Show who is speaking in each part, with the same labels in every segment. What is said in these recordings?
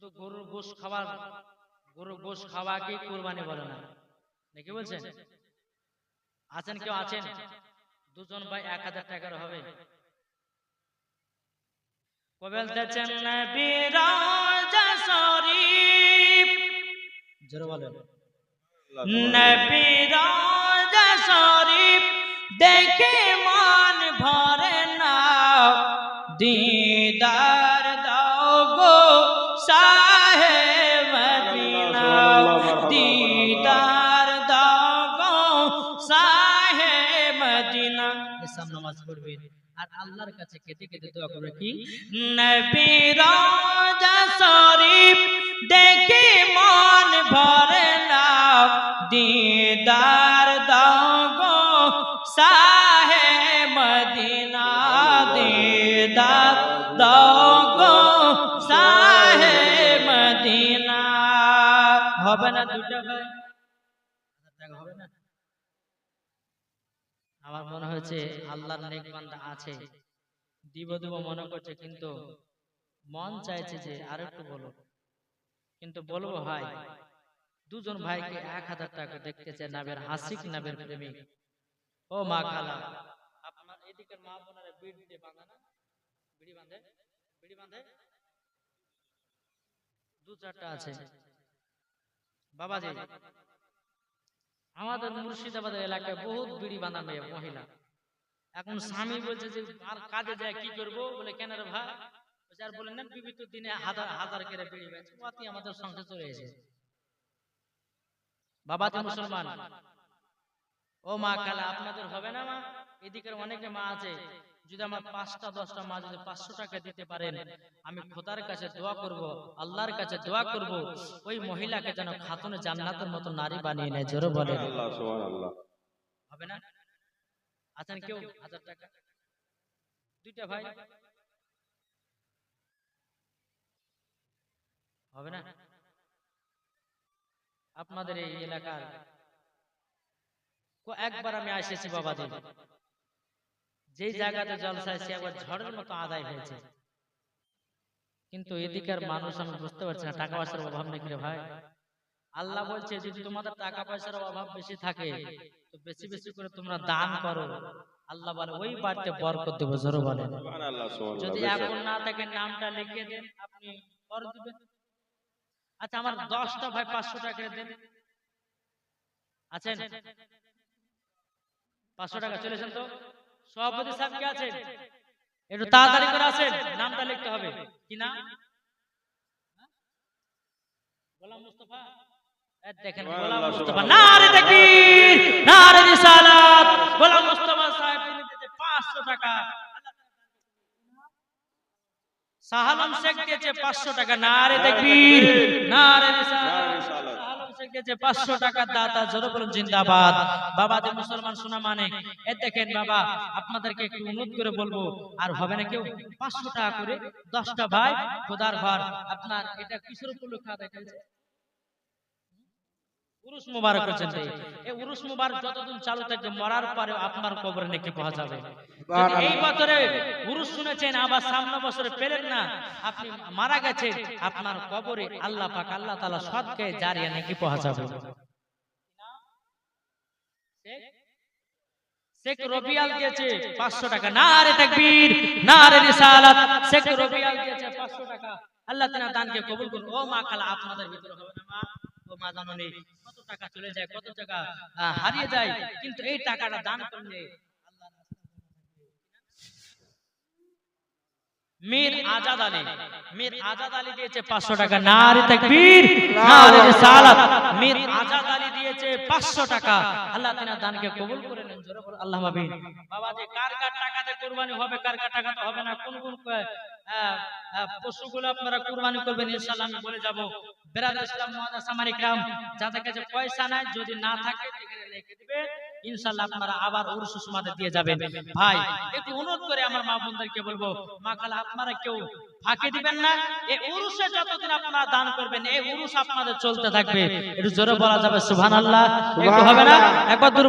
Speaker 1: শুধু গরুর গোশ খাওয়ার গরুর গোশ খাওয়াকে কুরবানি বলে না। নাকি বলছেন? আছেন কেউ আছেন? দুজন ভাই এক হাজার টাকার হবে। কবেল শরীফ। জোরে বলেন। নবিরাজ শরীফ দেখে মান ভরে না। দিদার দাও গো সাহে আল্লাহর কাছে কেটে কেটে দোয়া করবে কি? নবিরাজ শরীফ দেখে মন হয়েছে আল্লাহর নেক বান্দা আছে। দিব দিব মনে করছে, কিন্তু মন চাইছে যে আর একটু বলো কিন্তু বলব ভাই, দুজন ভাইকে এক হাজার টাকা দেখতেছে নাবের হাসিক নাবের প্রেমিক। ও মা খালা, আপনার এদিকের মা বোনারা বিড়ি দিয়ে বাঁধে না? বিড়ি বাঁধে? বিড়ি বাঁধে? দু চারটা আছে। বাবাজি, আমাদের মুর্শিদাবাদের এলাকায় বহুত বিড়ি বাঁধা মেয়ে মহিলা। এখন স্বামী বলছে যে আর কাজে যায় কি করব? বলে কেন রে ভাই? আর বলেন না বিবি তো দিনে হাজার হাজার করে বিড়ি বেচে ওয়াতি আমাদের সংসার চলে এসেছে। বাবা তো মুসলমান। ও মা কালা আপনাদের হবে না মা? এদিকের অনেকে মা আছে যদি আমার পাঁচটা দশটা মা যদি পাঁচশো টাকা দিতে পারেন আমি খোদার কাছে দোয়া করব আল্লাহর কাছে দোয়া করব ওই মহিলাকে যেন খাতুনে জান্নাতের মতো নারী বানিয়ে নেয় জোরে বলে হবে না? আছেন কেউ হাজার টাকা। দুইটা ভাই। হবে না? আপনাদের এই এলাকার একবার আমি এসেছি বাবাদের যেই জায়গাতে জলসা সে একবার ঝড়ের মতো আদায় হয়েছে। কিন্তু এদিকের মানুষ আমি বুঝতে পারছি না টাকা পয়সার অভাব নাকি রে ভাই। আল্লাহ বলছে যদি তোমাদের টাকা পয়সার অভাব বেশি থাকে তো বেশি বেশি করে তোমরা দান করো। আল্লাহ বলে ওই বাড়িতে বরকত দেবো জোরে বলে যদি এখন না থাকে নামটা লিখে দেন আপনি কর দিবেন। আচ্ছা আমার দশটা ভাই পাঁচশো টাকা দেন। আছেন? পাঁচশো টাকা চলেছেন তো? সভাপতি সাহেব কে আছেন? একটু তাড়াতাড়ি করে আসেন নামটা লিখতে হবে। কি নাম? গোলাম মুস্তফা। দেখেন গোলাম
Speaker 2: সুবহানাল্লাহ,
Speaker 1: নারে তাকবীর নারে রিসালাত। গোলাম মুস্তফা সাহেব তিনি দিতে 500 টাকা সাহালম শেখ দিয়েছে 500 টাকা নারে তাকবীর নারে রিসালাত।
Speaker 2: নারে রিসালাত।
Speaker 1: সাহালম শেখ দিয়েছে 500 টাকা দাতা জোরে বলুন জিন্দাবাদ। বাবা যে মুসলমান শোনা মানে এ দেখেন বাবা আপনাদেরকে একটু অনুরোধ করে বলব আর হবে না কেউ? 500 টাকা করে 10টা ভাই খোদার ঘর আপনার এটা কিসের উপলক্ষে আদায় উরুস মুবারক হচ্ছেন এই উরুস মুবারক যতদিন চালু থাকবে মরার পরে আপনার কবরে নাকি পাওয়া যাবে। এই বছরে উরুস শুনেছেন আবার সামনে বছরে পেলেন না আপনি মারা গেছেন আপনার কবরে আল্লাহ পাক আল্লাহ তাআলা সদকে জারিয়া নাকি পাওয়া যাবে। শেখ? রবিয়াল দিয়েছে পাঁচশো টাকা। না রে তাকবীর না রে রিসালাত। শেখ রবিয়াল দিয়েছে পাঁচশো টাকা। আল্লাহ তাআলা দানকে কবুল করুন ও মা খালা আপনাদের ভিতরে হবে না মা? মা টাকা চলে হারিয়ে যায়, কিন্তু এই টাকাটা দান করলে মীর আজাদ আলী, মীর আজাদ আলী দিয়েছে পাঁচশো টাকা। নারী তাকবীর, নারী রিসালাত। মীর আজাদ আলী দিয়েছে পাঁচশো টাকা। আল্লাহ তাআলা দানকে কবুল করে নেন, জোরে আল্লাহ বাবা যে কার কার টাকাতে কুরবানি হবে, কার কার টাকাতে হবে না, কোন কোন পশুগুলো আপনারা কুরবানি করবেন, ইনশাআল্লাহ আমি বলে যাব। বেরাদ ইসলাম মুআদ্দাস সামারিক রাম যাদের কাছে পয়সা নাই, যদি না থাকে এখানে লিখে দিবেন। ইনশাআল্লাহ আপনারা আবার উরুস সুমাতে দিয়ে যাবেন। ভাই, একটু অনুরোধ করে আমার মা বোনদেরকে বলব, মা খালা, আপনারা কেউ ফাঁকি দিবেন না। এই উরুসে যতদিন আপনারা দান করবেন, এই উরুস আপনাদের চলতে থাকবে। একটু জোরে বলা যাবে, সুবহানাল্লাহ। একটু হবে না? একবার দূর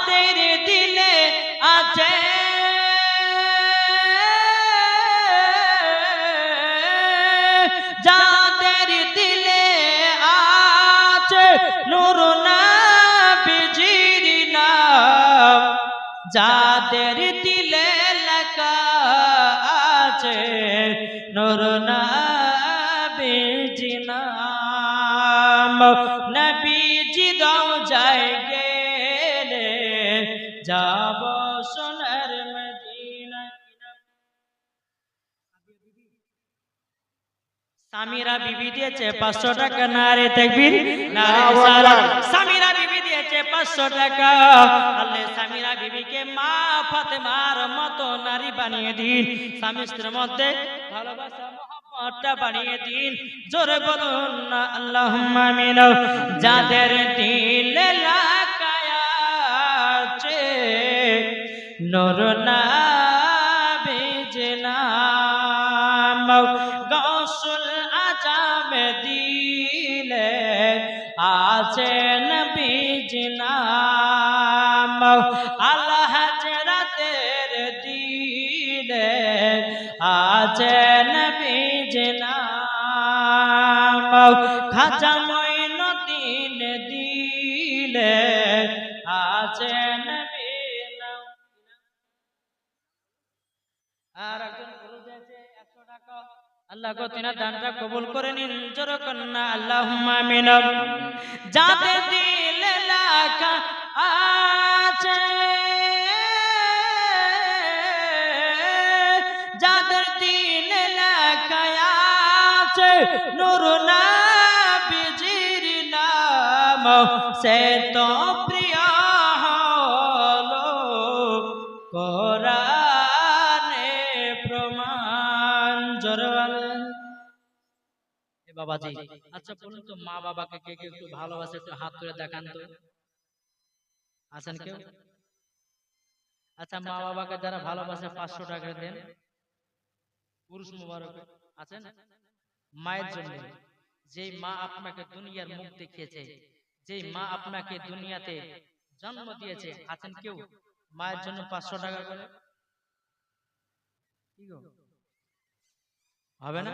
Speaker 1: যাদের দিলে লেখা আছে, নূর নবীজি নাম নবীজি দাও যায় গেলে, যাব সোনার সামিরা বিবি দিয়েছে পাঁচশো টাকা তেকবীর। নারে
Speaker 3: আল্লাহু
Speaker 1: সামিরা পাঁচশো টাকা। আল্লাহ সামিরা বিবিকে, মা মতো নারী বানিয়ে দিন। স্বামী স্ত্রীর মধ্যে ভালোবাসা বানিয়ে দিন। না যাদের দিলে নূর নাম গৌসুল আজাম দিলে আছে নবীজ আল্লাহ জরাতের দিলে আছে নবীজ নাম খাজা মঈনুদ্দিন দিলে আছে নবী আর আল্লাহ গো, তিনার দানটা কবুল করে নিন। জোর কন্যা যাতে দিল আছে, যাদের নবীজির নাম, সে তো প্রিয় বাবাজি আচ্ছা বলুন তো মা বাবাকে কে কে একটু ভালোবাসে, একটু হাত তুলে দেখান তো। আছেন কেউ? আচ্ছা মা বাবাকে যারা ভালোবাসে, পাঁচশো টাকা দেন। পুরুষ মুবারক, আছেন? মায়ের জন্য। যেই মা আপনাকে দুনিয়ার মুখ দেখিয়েছে যেই মা আপনাকে দুনিয়াতে জন্ম দিয়েছে, আছেন কেউ? মায়ের জন্য পাঁচশো টাকা করে। হবে না?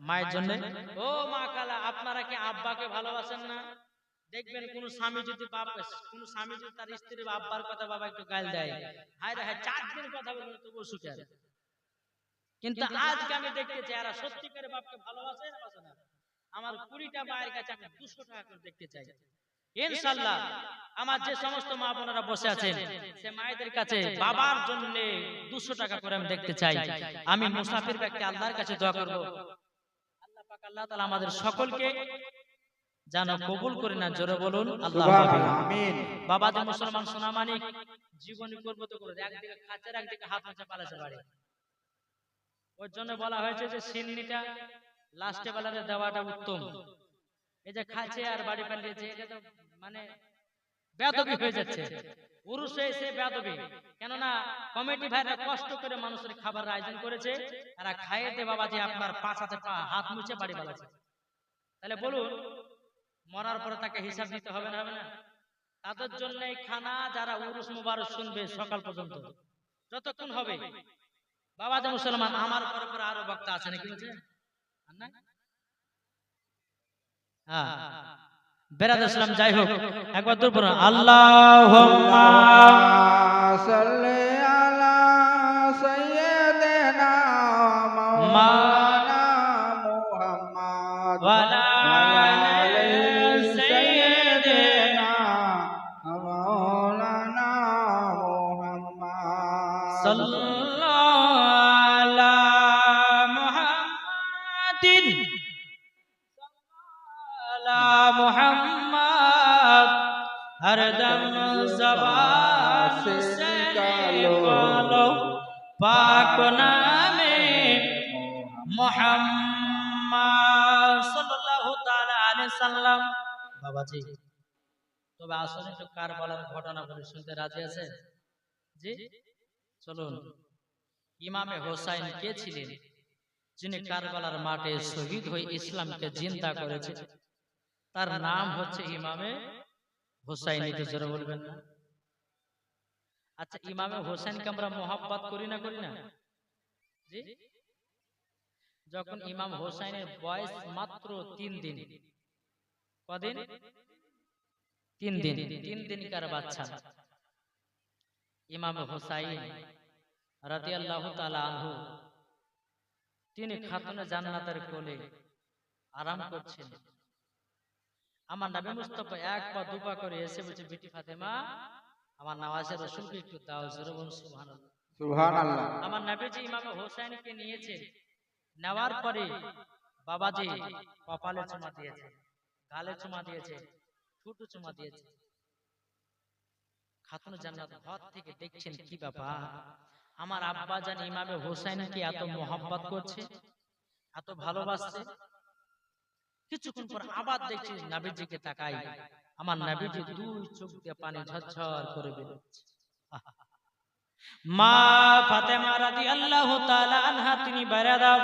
Speaker 1: মায়ের জন্য? ও মা কালা আপনারা কি আব্বাকে ভালোবাসেন না? দেখবেন কোন স্বামী যদি বাপ কোন স্বামী যদি তার স্ত্রীর আব্বার কথা বাবা একটু গাল দেয়। হায় রে হায় চার দিন কথা বলবেন তবুও সুখে কিন্তু আজকে আমি দেখতেছি এরা সত্যিকারে বাপকে ভালোবাসে না বাসে না? আমার কুড়িটা মায়ের কাছে আমি দুশো টাকা করে দেখতে চাই। ইনশাল্লাহ আমার যে সমস্ত মা বোনেরা বসে আছেন সে মায়েদের কাছে বাবার জন্য দুশো টাকা করে আমি দেখতে চাই। আমি মুসাফির ব্যক্তি আল্লাহর কাছে দোয়া করব। আল্লাহ তাআলা আমাদের সকলকে যেন কবুল করে না জোরে বলুন আল্লাহ
Speaker 3: আমিন।
Speaker 1: বাবা যে মুসলমান সোনা মানিক জীবনী করব তো করে একদিকে খাঁচার একদিকে হাত মাছা পালাছে বাড়ি। ওর জন্য বলা হয়েছে যে সিন্নিটা লাস্টে বেলাতে দেওয়াটা উত্তম। এই যে খাচ্ছে আর বাড়ি পালিয়েছে এটা তো মানে বেদবি হয়ে যাচ্ছে। পুরুষে এসে বেদবি কেননা কমিটি ভাইরা কষ্ট করে মানুষের খাবার আয়োজন করেছে, তারা খাইয়েতে বাবা যে আপনার পাঁচ হাতে পা হাত মুছে বাড়ি পালাচ্ছে তাহলে বলুন, মরার পরে তাকে হিসাব দিতে হবে না হবে না? তাদের জন্য খানা যারা উরুস মুবারক শুনবে সকাল পর্যন্ত, যতক্ষণ হবে। বাবা যে মুসলমান, আমার পরে পরে আরও বক্তা আছে, নাকি? হ্যাঁ। বেরাদ ইসলাম, যাই হোক, একবার দূর আল্লাহ
Speaker 3: صل على سيدنا مولانا محمد
Speaker 1: وعلى آل
Speaker 3: سيدنا مولانا محمد
Speaker 1: صلى على محمد সাল্লাম বাবাজি। তবে আসলে একটু কারবালার ঘটনা বলে শুনতে রাজি আছে জি? চলুন। ইমামে হোসাইন কে ছিলেন? যিনি কারবালার মাঠে শহীদ হয়ে ইসলামকে জিন্দা করেছে। তার নাম হচ্ছে ইমামে হোসাইন একটু জোরে বলবেন না। আচ্ছা ইমামে হোসেনকে আমরা মোহাব্বত করি না করি না? জি? যখন ইমাম হোসাইনের বয়স মাত্র তিন দিন কদিন? তিন দিন। তিন দিনকার বাচ্চা। ইমাম হোসাইন রাদিয়াল্লাহু তাআলা আনহু তিনি খাতুনে জান্নাতের কোলে আরাম করছেন। আমার নবী মুস্তাফা এক পা দুপা করে এসে বলছে বিটি ফাতেমা আমার রসুলকে একটু দাও জোরে বলুন সুবহানাল্লাহ।
Speaker 3: সুবহানাল্লাহ।
Speaker 1: আমার নবীজি ইমাম হোসেনকে নিয়েছে। নেওয়ার পরে বাবাজি কপালে চুমা দিয়েছে। গালে চুমা দিয়েছে ঠুটু চুমা দিয়েছে। খাতুন জান্নাত ঘর থেকে দেখছেন কি ব্যাপার? আমার আব্বা জান ইমামে হোসেনকে এত মোহাব্বত করছে? এত ভালোবাসছে? কিছুক্ষণ পর আবার দেখছি নাবিজিকে তাকাই। আমার নাবিজি দুই চোখ দিয়ে পানি ঝরঝর করে বেরোচ্ছে! মা ফাতেমা রাদিয়াল্লাহু তাআলা আনহা তিনি বেড়ে দাও।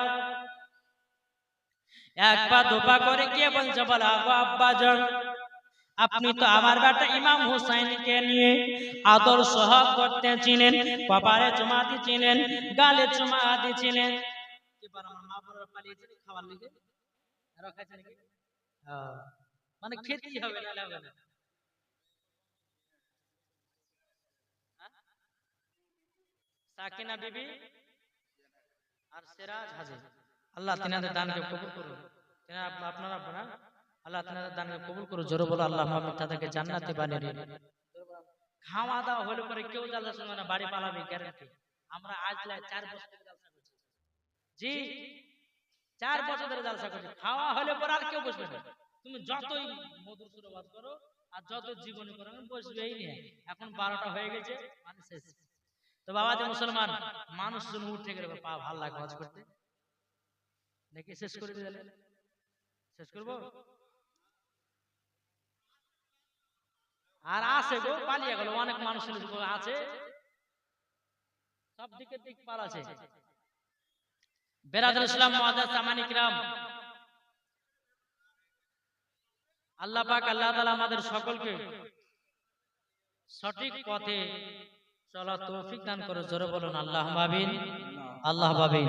Speaker 1: এক পা দুপা করে কে বলছে বলে আগো আব্বা যান আপনি তো আমার বেটা ইমাম হুসাইনকে নিয়ে আদর সহ করতেছিলেন কপালে চুমা দিছিলেন গালে চুমা দিছিলেন হ্যাঁ। মানে খেতেই হবে না সাকিনা বিবি আর সিরাজ হাজি। আল্লাহ তিনাদের দানকে কবুল আপনারা আপনারা আল্লাহ তিনাদের দানকে কবুল বলো, আল্লাহ তাদেরকে জান্নাতে বানিয়ে দিন। খাওয়া দাওয়া হলে পরে কেউ শুনবে না বাড়ি পালাবে গ্যারান্টি আমরা আজ চার বছর ধরে জালসা করছি। জি, চার বছর ধরে জালসা করছি। খাওয়া হলে পরে আর কেউ বসবে না। তুমি যতই মধুর করো, আর যত জীবনী করো বসবেই না। এখন বারোটা হয়ে গেছে মানে শেষ। তো বাবা যে মুসলমান মানুষ জন উঠে গেলে পা ভালো লাগে করতে। নাকি শেষ করে দিলে শেষ করব? আর আছে গো, পালিয়ে গেল, অনেক মানুষ আছে। সব দিকে দিক পাল আছে। বেরাদুল ইসলাম মহাদাস সামানিকরাম আল্লাহ পাক, আল্লাহ তাআলা আমাদের সকলকে সঠিক পথে চলা তৌফিক দান করে। জোরে বলুন আল্লাহ আমিন। আল্লাহ আমিন